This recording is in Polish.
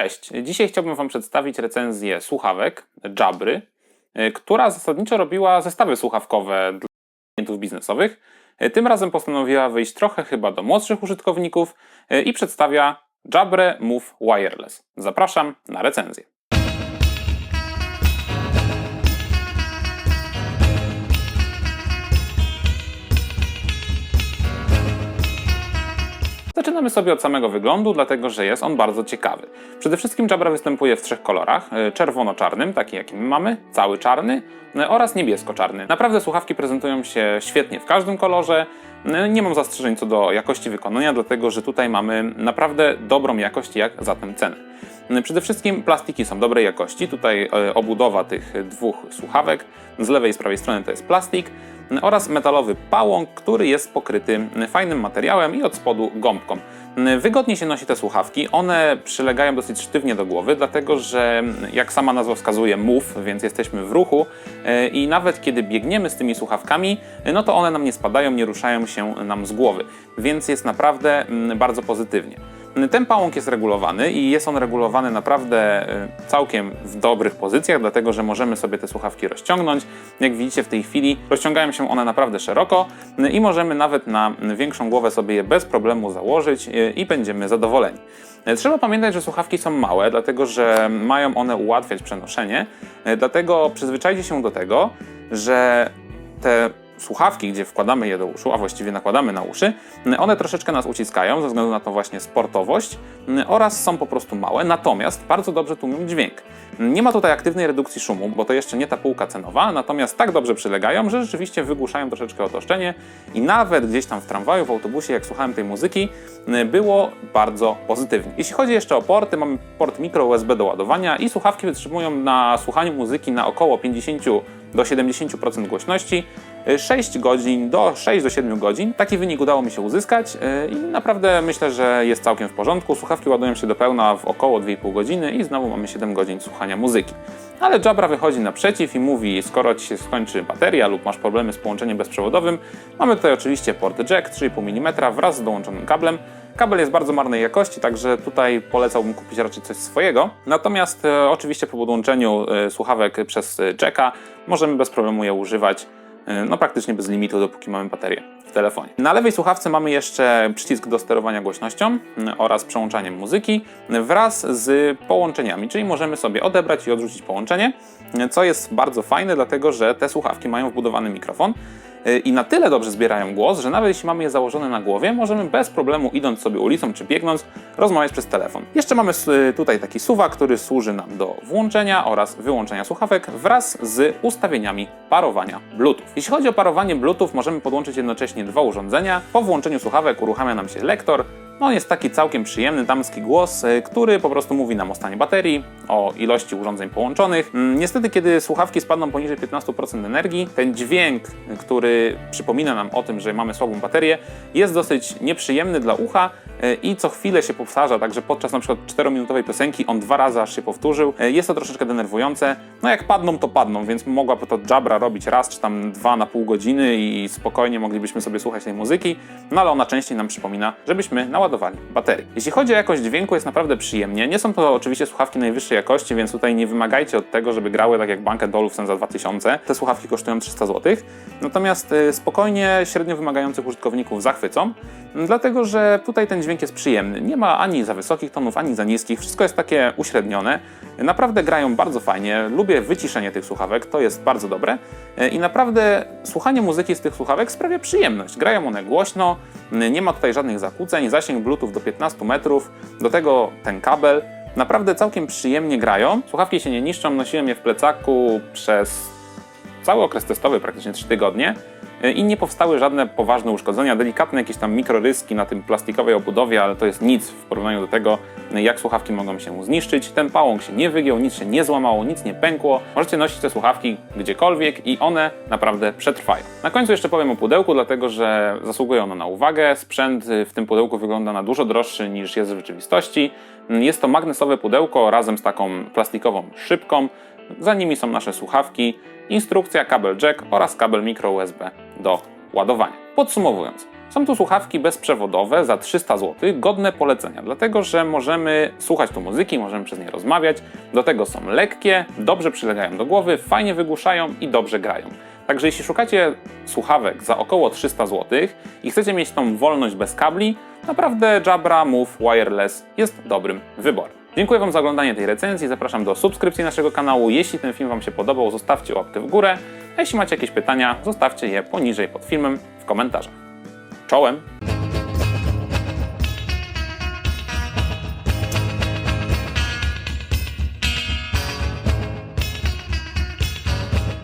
Cześć, dzisiaj chciałbym Wam przedstawić recenzję słuchawek Jabry, y, która zasadniczo robiła zestawy słuchawkowe dla klientów biznesowych. Y, Tym razem postanowiła wyjść trochę chyba do młodszych użytkowników y, i przedstawia Jabrę Move Wireless. Zapraszam na recenzję. Zaczynamy sobie od samego wyglądu, dlatego że jest on bardzo ciekawy. Przede wszystkim Jabra występuje w trzech kolorach: y, czerwono-czarnym, taki jaki my mamy, cały czarny y, oraz niebiesko-czarny. Naprawdę słuchawki prezentują się świetnie w każdym kolorze. Y, Nie mam zastrzeżeń co do jakości wykonania, dlatego że tutaj mamy naprawdę dobrą jakość, jak zatem cenę. Y, Przede wszystkim plastiki są dobrej jakości. Tutaj y, obudowa tych dwóch słuchawek z lewej i z prawej strony to jest plastik y, oraz metalowy pałąk, który jest pokryty fajnym materiałem i od spodu gąbką. Wygodnie się nosi te słuchawki, one przylegają dosyć sztywnie do głowy, dlatego że jak sama nazwa wskazuje move, więc jesteśmy w ruchu y, i nawet kiedy biegniemy z tymi słuchawkami, y, no to one nam nie spadają, nie ruszają się nam z głowy, więc jest naprawdę mm, bardzo pozytywnie. Ten pałąk jest regulowany i jest on regulowany naprawdę y, całkiem w dobrych pozycjach, dlatego że możemy sobie te słuchawki rozciągnąć. Jak widzicie w tej chwili rozciągają się one naprawdę szeroko y, i możemy nawet na większą głowę sobie je bez problemu założyć y, i będziemy zadowoleni. Trzeba pamiętać, że słuchawki są małe, dlatego że mają one ułatwiać przenoszenie, dlatego przyzwyczajcie się do tego, że te słuchawki, gdzie wkładamy je do uszu, a właściwie nakładamy na uszy, one troszeczkę nas uciskają ze względu na tą właśnie sportowość oraz są po prostu małe, natomiast bardzo dobrze tłumią dźwięk. Nie ma tutaj aktywnej redukcji szumu, bo to jeszcze nie ta półka cenowa, natomiast tak dobrze przylegają, że rzeczywiście wygłuszają troszeczkę otoczenie i nawet gdzieś tam w tramwaju, w autobusie, jak słuchałem tej muzyki, było bardzo pozytywnie. Jeśli chodzi jeszcze o porty, mamy port micro USB do ładowania i słuchawki wytrzymują na słuchaniu muzyki na około 50 do 70% głośności 6 godzin do 6 do 7 godzin. Taki wynik udało mi się uzyskać yy, i naprawdę myślę, że jest całkiem w porządku. Słuchawki ładują się do pełna w około 2,5 godziny i znowu mamy 7 godzin słuchania muzyki. Ale Jabra wychodzi naprzeciw i mówi, skoro Ci się skończy bateria lub masz problemy z połączeniem bezprzewodowym, mamy tutaj oczywiście port jack 3,5 mm wraz z dołączonym kablem. Kabel jest bardzo marnej jakości, także tutaj polecałbym kupić raczej coś swojego. Natomiast e, oczywiście po podłączeniu e, słuchawek przez e, jacka możemy bez problemu je używać e, no praktycznie bez limitu, dopóki mamy baterię w telefonie. Na lewej słuchawce mamy jeszcze przycisk do sterowania głośnością m, oraz przełączaniem muzyki wraz z połączeniami, czyli możemy sobie odebrać i odrzucić połączenie, co jest bardzo fajne, dlatego że te słuchawki mają wbudowany mikrofon i na tyle dobrze zbierają głos, że nawet jeśli mamy je założone na głowie, możemy bez problemu idąc sobie ulicą czy biegnąc rozmawiać przez telefon. Jeszcze mamy y, tutaj taki suwak, który służy nam do włączenia oraz wyłączenia słuchawek wraz z ustawieniami parowania Bluetooth. Jeśli chodzi o parowanie Bluetooth, możemy podłączyć jednocześnie dwa urządzenia. Po włączeniu słuchawek uruchamia nam się lektor, no jest taki całkiem przyjemny damski głos, y, który po prostu mówi nam o stanie baterii, o ilości urządzeń połączonych. Mm, Niestety, kiedy słuchawki spadną poniżej 15% energii, ten dźwięk, który przypomina nam o tym, że mamy słabą baterię, jest dosyć nieprzyjemny dla ucha y, i co chwilę się powtarza, także podczas przykład 4-minutowej piosenki on dwa razy aż się powtórzył. Y, Jest to troszeczkę denerwujące. No jak padną, to padną, więc mogłaby to Jabra robić raz czy tam dwa na pół godziny i spokojnie moglibyśmy sobie słuchać tej muzyki, no ale ona częściej nam przypomina, żebyśmy naładowali baterię. Jeśli chodzi o jakość dźwięku, jest naprawdę przyjemnie. Nie są to oczywiście słuchawki najwyższej jakości, więc tutaj nie wymagajcie od tego, żeby grały tak jak Bankę Dolufsen za 2000. Te słuchawki kosztują 300 zł. Natomiast y, spokojnie średnio wymagających użytkowników zachwycą, dlatego że tutaj ten dźwięk jest przyjemny. Nie ma ani za wysokich tonów, ani za niskich. Wszystko jest takie uśrednione. Naprawdę grają bardzo fajnie. Lubię wyciszenie tych słuchawek, to jest bardzo dobre. I naprawdę słuchanie muzyki z tych słuchawek sprawia przyjemność. Grają one głośno, nie ma tutaj żadnych zakłóceń, zasięg Bluetooth do 15 metrów, do tego ten kabel. Naprawdę całkiem przyjemnie grają. Słuchawki się nie niszczą, nosiłem je w plecaku przez cały okres testowy, praktycznie 3 tygodnie i nie powstały żadne poważne uszkodzenia, delikatne jakieś tam mikroryski na tym plastikowej obudowie, ale to jest nic w porównaniu do tego, jak słuchawki mogą się zniszczyć. Ten pałąk się nie wygiął, nic się nie złamało, nic nie pękło. Możecie nosić te słuchawki gdziekolwiek i one naprawdę przetrwają. Na końcu jeszcze powiem o pudełku, dlatego że zasługuje ono na uwagę. Sprzęt y, w tym pudełku wygląda na dużo droższy niż jest w rzeczywistości. Jest to magnesowe pudełko razem z taką plastikową szybką. Za nimi są nasze słuchawki, instrukcja, kabel jack oraz kabel micro USB do ładowania. Podsumowując, Są to słuchawki bezprzewodowe za 300 zł, godne polecenia, dlatego że możemy słuchać tu muzyki, możemy przez nie rozmawiać. Do tego są lekkie, dobrze przylegają do głowy, fajnie wygłuszają i dobrze grają. Także jeśli szukacie słuchawek za około 300 zł i chcecie mieć tą wolność bez kabli, naprawdę Jabra Move Wireless jest dobrym wyborem. Dziękuję Wam za oglądanie tej recenzji, zapraszam do subskrypcji naszego kanału. Jeśli ten film Wam się podobał, zostawcie łapkę w górę, a jeśli macie jakieś pytania, zostawcie je poniżej pod filmem w komentarzach. Czołem!